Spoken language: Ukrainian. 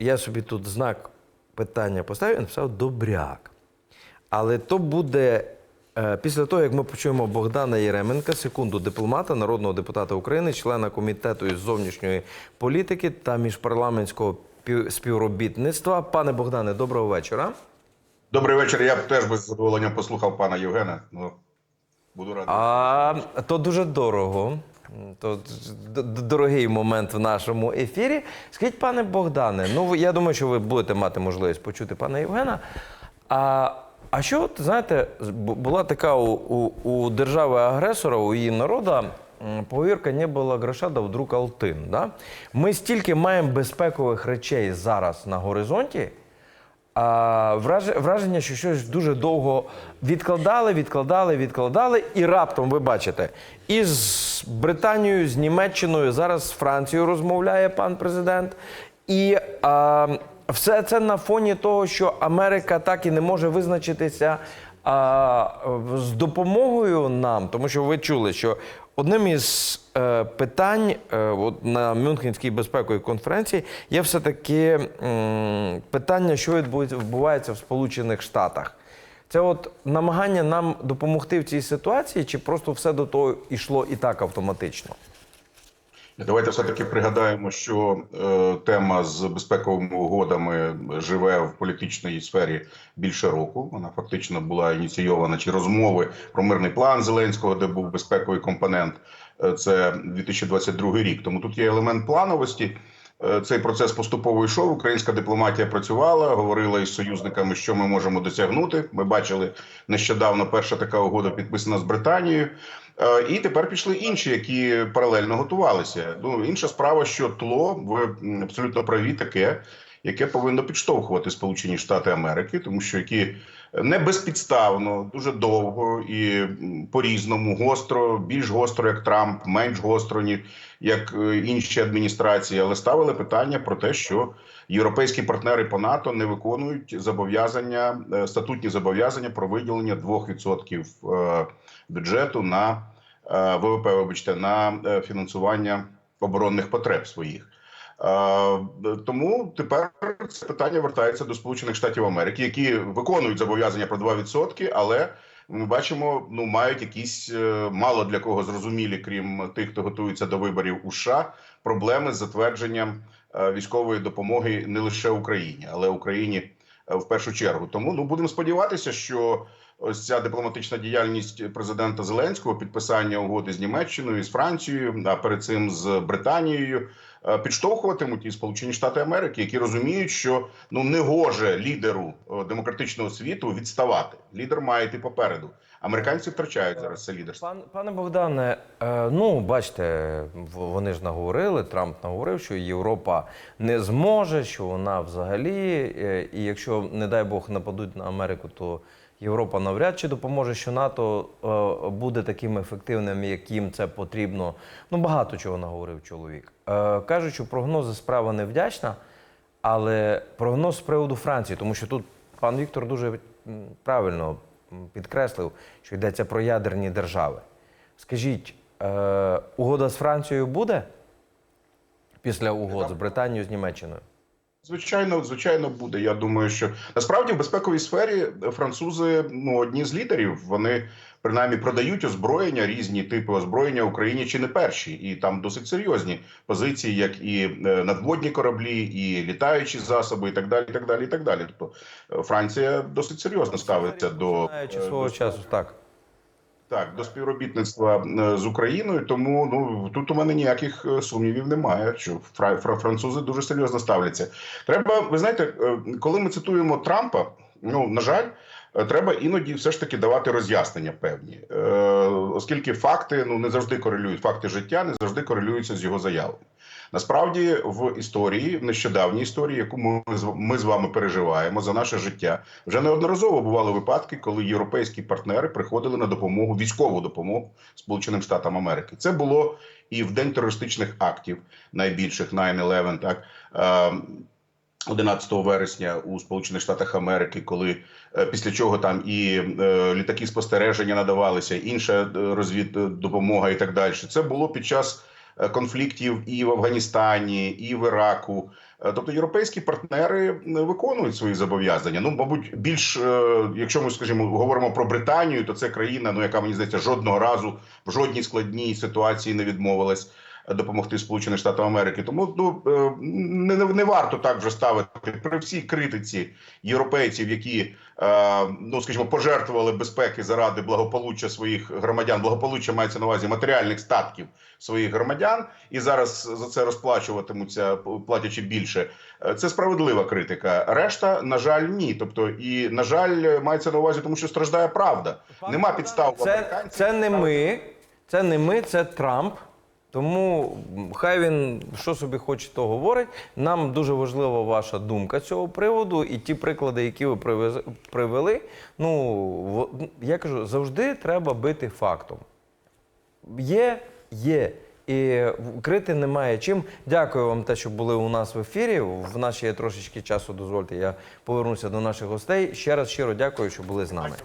я собі тут знак питання поставив, він написав Добряк. Але то буде е, після того, як ми почуємо Богдана Єременка, секунду дипломата, народного депутата України, члена комітету із зовнішньої політики та міжпарламентського пів- співробітництва. Пане Богдане, доброго вечора. Добрий вечір. Я б теж без задоволення послухав пана Євгена. Ну, буду радий. А то дуже дорого. То дорогий момент в нашому ефірі. Скажіть, пане Богдане, ну я думаю, що ви будете мати можливість почути пана Євгена. А, а що, знаєте, була така у, у, у держави-агресора, у її народу, повірка, не було гроша, да вдруг алтин. Да? Ми стільки маємо безпекових речей зараз на горизонті. А враж- враження, що щось дуже довго відкладали, відкладали, відкладали, і раптом ви бачите, із Британією, з Німеччиною, зараз з Францією розмовляє пан президент. І а, все це на фоні того, що Америка так і не може визначитися а, з допомогою нам, тому що ви чули, що одним із е, питань е, от на Мюнхенській безпековій конференції є все-таки м, питання, що відбувається в Сполучених Штатах. Це от намагання нам допомогти в цій ситуації, чи просто все до того йшло і так автоматично? Давайте все-таки пригадаємо, що е, тема з безпековими угодами живе в політичній сфері більше року. Вона фактично була ініційована чи розмови про мирний план Зеленського, де був безпековий компонент. Е, це 2022 рік. Тому тут є елемент плановості. Е, Цей процес поступово йшов. Українська дипломатія працювала, говорила із союзниками, що ми можемо досягнути. Ми бачили нещодавно перша така угода підписана з Британією. Е, І тепер пішли інші, які паралельно готувалися. Ну інша справа, що тло ви абсолютно праві таке, яке повинно підштовхувати Сполучені Штати Америки, тому що які не безпідставно, дуже довго і по-різному гостро, більш гостро, як Трамп, менш гостро, як е, інші адміністрації, але ставили питання про те, що європейські партнери по НАТО не виконують зобов'язання, е, статутні зобов'язання про виділення 2% е, бюджету на ВВП, вибачте, на фінансування оборонних потреб своїх. Е, Тому тепер це питання вертається до Сполучених Штатів Америки, які виконують зобов'язання про 2%, але ми бачимо, ну мають якісь е, мало для кого зрозумілі, крім тих, хто готується до виборів у США, проблеми з затвердженням е, військової допомоги не лише Україні, але Україні в першу чергу. Тому ну будемо сподіватися, що ось ця дипломатична діяльність президента Зеленського, підписання угоди з Німеччиною, з Францією, а перед цим з Британією. е, Підштовхуватимуть і Сполучені Штати Америки, які розуміють, що ну не гоже лідеру е, демократичного світу відставати. Лідер має йти попереду. Американці втрачають зараз це лідерство. Пан, пане Богдане, е, ну бачите, вони ж наговорили, Трамп наговорив, що Європа не зможе, що вона взагалі, і якщо, не дай Бог, нападуть на Америку, то Європа навряд чи допоможе, що НАТО е, буде таким ефективним, яким це потрібно. Ну, багато чого наговорив чоловік. Е, кажуть, що прогнози справа невдячна, але прогноз з приводу Франції, тому що тут пан Віктор дуже правильно підкреслив, що йдеться про ядерні держави. Скажіть, е, угода з Францією буде після угод з Британією, з Німеччиною? Звичайно, звичайно, буде. Я думаю, що насправді в безпековій сфері французи ну одні з лідерів. Вони принаймні продають озброєння, різні типи озброєння Україні чи не перші, і там досить серйозні позиції, як і е, надводні кораблі, і літаючі засоби, і так далі. і так далі, і так далі. Тобто е, Франція досить серйозно ставиться до е, свого часу, так. Так, до співробітництва е, з Україною, тому ну тут у мене ніяких е, сумнівів немає. Що фра- фра- французи дуже серйозно ставляться. Треба, ви знаєте, е, коли ми цитуємо Трампа, ну на жаль, треба іноді все ж таки давати роз'яснення певні, е, оскільки факти ну не завжди корелюють факти життя, не завжди корелюються з його заявами. Насправді, в історії, в нещодавній історії, яку ми з- ми з вами переживаємо за наше життя, вже неодноразово бували випадки, коли європейські партнери приходили на допомогу, військову допомогу Сполученим Штатам Америки. Це було і в день терористичних актів, найбільших 9-11, так. Е, 11 вересня у Сполучених Штатах Америки, коли е, після чого там і е, літаки спостереження надавалися, інша е, розвід допомога і так далі. Це було під час конфліктів і в Афганістані, і в Іраку. Тобто європейські партнери виконують свої зобов'язання. Ну, мабуть, більш якщо ми скажімо говоримо про Британію, то це країна, ну яка мені здається, жодного разу в жодній складній ситуації не відмовилась допомогти Сполученим Штатам Америки. Тому ну е, не, не, варто так вже ставити при всій критиці європейців, які е, ну скажімо, пожертвували безпеки заради благополуччя своїх громадян. Благополуччя мається на увазі матеріальних статків своїх громадян, і зараз за це розплачуватимуться, платячи більше. Е, Це справедлива критика. Решта, на жаль, ні. Тобто, і на жаль, мається на увазі, тому що страждає правда. Нема підстав Це, це не ми, це не ми, це Трамп. Тому хай він що собі хоче, то говорить. Нам дуже важлива ваша думка цього приводу, і ті приклади, які ви привели. Ну я кажу, завжди треба бити фактом. Є, є. І крити немає чим. Дякую вам те, що були у нас в ефірі. В нас ще є трошечки часу. Дозвольте, я повернуся до наших гостей. Ще раз щиро дякую, що були з нами.